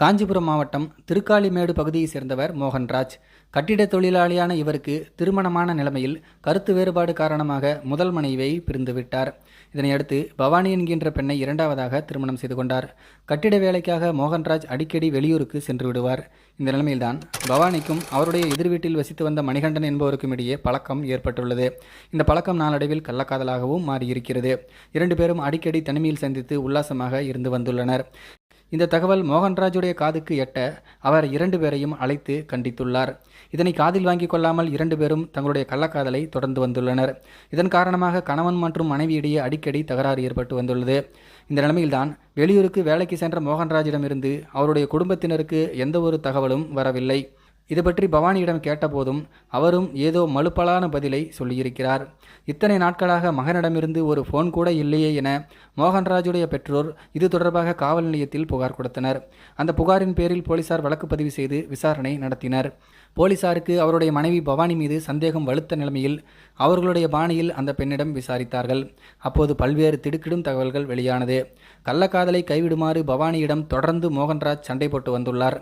காஞ்சிபுரம் மாவட்டம் திருக்காளிமேடு பகுதியைச் சேர்ந்தவர் மோகன்ராஜ். கட்டிட தொழிலாளியான இவருக்கு திருமணமான நிலைமையில் கருத்து வேறுபாடு காரணமாக முதல் மனைவியை பிரிந்துவிட்டார் இதனையடுத்து பவானி என்கின்ற பெண்ணை இரண்டாவதாக திருமணம் செய்து கொண்டார். கட்டிட வேலைக்காக மோகன்ராஜ் அடிக்கடி வெளியூருக்கு சென்று விடுவார். இந்த நிலைமையில்தான் பவானிக்கும் அவருடைய எதிர் வீட்டில் வசித்து வந்த மணிகண்டன் என்பவருக்கும் இடையே பழக்கம் ஏற்பட்டுள்ளது. இந்த பழக்கம் நாளடைவில் கள்ளக்காதலாகவும் மாறியிருக்கிறது. இரண்டு பேரும் அடிக்கடி தனிமையில் சந்தித்து உல்லாசமாக இருந்து வந்துள்ளனர். இந்த தகவல் மோகன்ராஜுடைய காதுக்கு எட்ட அவர் இரண்டு பேரையும் அழைத்து கண்டித்துள்ளார். இதனை காதில் வாங்கிக் கொள்ளாமல் இரண்டு பேரும் தங்களுடைய கள்ளக்காதலை தொடர்ந்து வந்துள்ளனர். இதன் காரணமாக கணவன் மற்றும் மனைவியிடையே அடிக்கடி தகராறு ஏற்பட்டு வந்துள்ளது. இந்த நிலைமையில்தான் வெளியூருக்கு வேலைக்கு சென்ற மோகன்ராஜிடமிருந்து அவருடைய குடும்பத்தினருக்கு எந்த ஒரு தகவலும் வரவில்லை. இது பற்றி பவானியிடம் கேட்டபோதும் அவரும் ஏதோ மலுப்பலான பதிலை சொல்லியிருக்கிறார். இத்தனை நாட்களாக மகனிடமிருந்து ஒரு ஃபோன் கூட இல்லையே என மோகன்ராஜுடைய பெற்றோர் இது தொடர்பாக காவல் நிலையத்தில் புகார் கொடுத்தனர். அந்த புகாரின் பேரில் போலீசார் வழக்கு பதிவு செய்து விசாரணை நடத்தினர். போலீசாருக்கு அவருடைய மனைவி பவானி மீது சந்தேகம் வலுத்த நிலைமையில் அவர்களுடைய பாணியில் அந்த பெண்ணிடம் விசாரித்தார்கள். அப்போது பல்வேறு திடுக்கிடும் தகவல்கள் வெளியானது. கள்ளக்காதலை கைவிடுமாறு பவானியிடம் தொடர்ந்து மோகன்ராஜ் சண்டை போட்டு வந்துள்ளார்.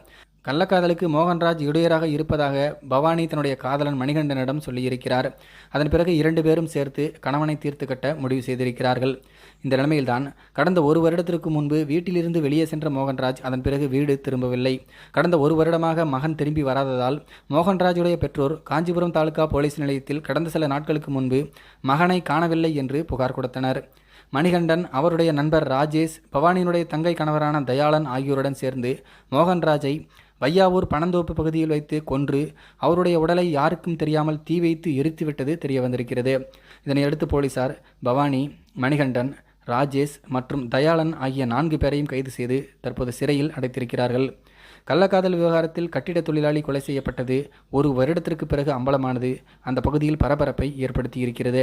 கள்ளக்காதலுக்கு மோகன்ராஜ் இடையராக இருப்பதாக பவானி தன்னுடைய காதலன் மணிகண்டனிடம் சொல்லியிருக்கிறார். அதன் பிறகு இரண்டு பேரும் சேர்த்து கணவனை தீர்த்து கட்ட முடிவு செய்திருக்கிறார்கள். இந்த நிலைமையில்தான் கடந்த ஒரு வருடத்திற்கு முன்பு வீட்டிலிருந்து வெளியே சென்ற மோகன்ராஜ் அதன் பிறகு வீடு திரும்பவில்லை. கடந்த ஒரு வருடமாக மகன் திரும்பி வராததால் மோகன்ராஜுடைய பெற்றோர் காஞ்சிபுரம் தாலுகா போலீஸ் நிலையத்தில் கடந்த சில நாட்களுக்கு முன்பு மகனை காணவில்லை என்று புகார் கொடுத்தனர். மணிகண்டன் அவருடைய நண்பர் ராஜேஷ் பவானியினுடைய தங்கை கணவரான தயாளன் ஆகியோருடன் சேர்ந்து மோகன்ராஜை வையாவூர் பனந்தோப்பு பகுதியில் வைத்து கொன்று அவருடைய உடலை யாருக்கும் தெரியாமல் தீ வைத்து எரித்துவிட்டது தெரிய வந்திருக்கிறது. இதனையடுத்து போலீசார் பவானி மணிகண்டன் ராஜேஷ் மற்றும் தயாளன் ஆகிய நான்கு பேரையும் கைது செய்து தற்போது சிறையில் அடைத்திருக்கிறார்கள். கள்ளக்காதல் விவகாரத்தில் கட்டிட தொழிலாளி கொலை செய்யப்பட்டது ஒரு வருடத்திற்கு பிறகு அம்பலமானது. அந்த பகுதியில் பரபரப்பை ஏற்படுத்தி இருக்கிறது